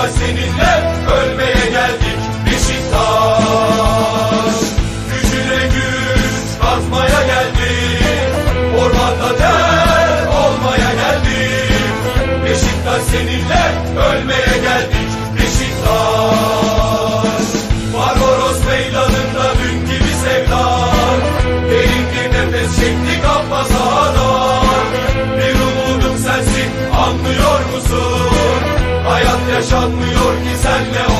Beşiktaş seninle ölmeye geldik. Beşiktaş Gücüne güç katmaya geldik. Ormanda der olmaya geldik. Beşiktaş seninle ölmeye geldik. Beşiktaş Barbaros meydanında dün gibi sevdan Derin bir nefes çektik amma sahadan Bir umudum sensin anlıyor musun? Hayat yaşanmıyor ki senle o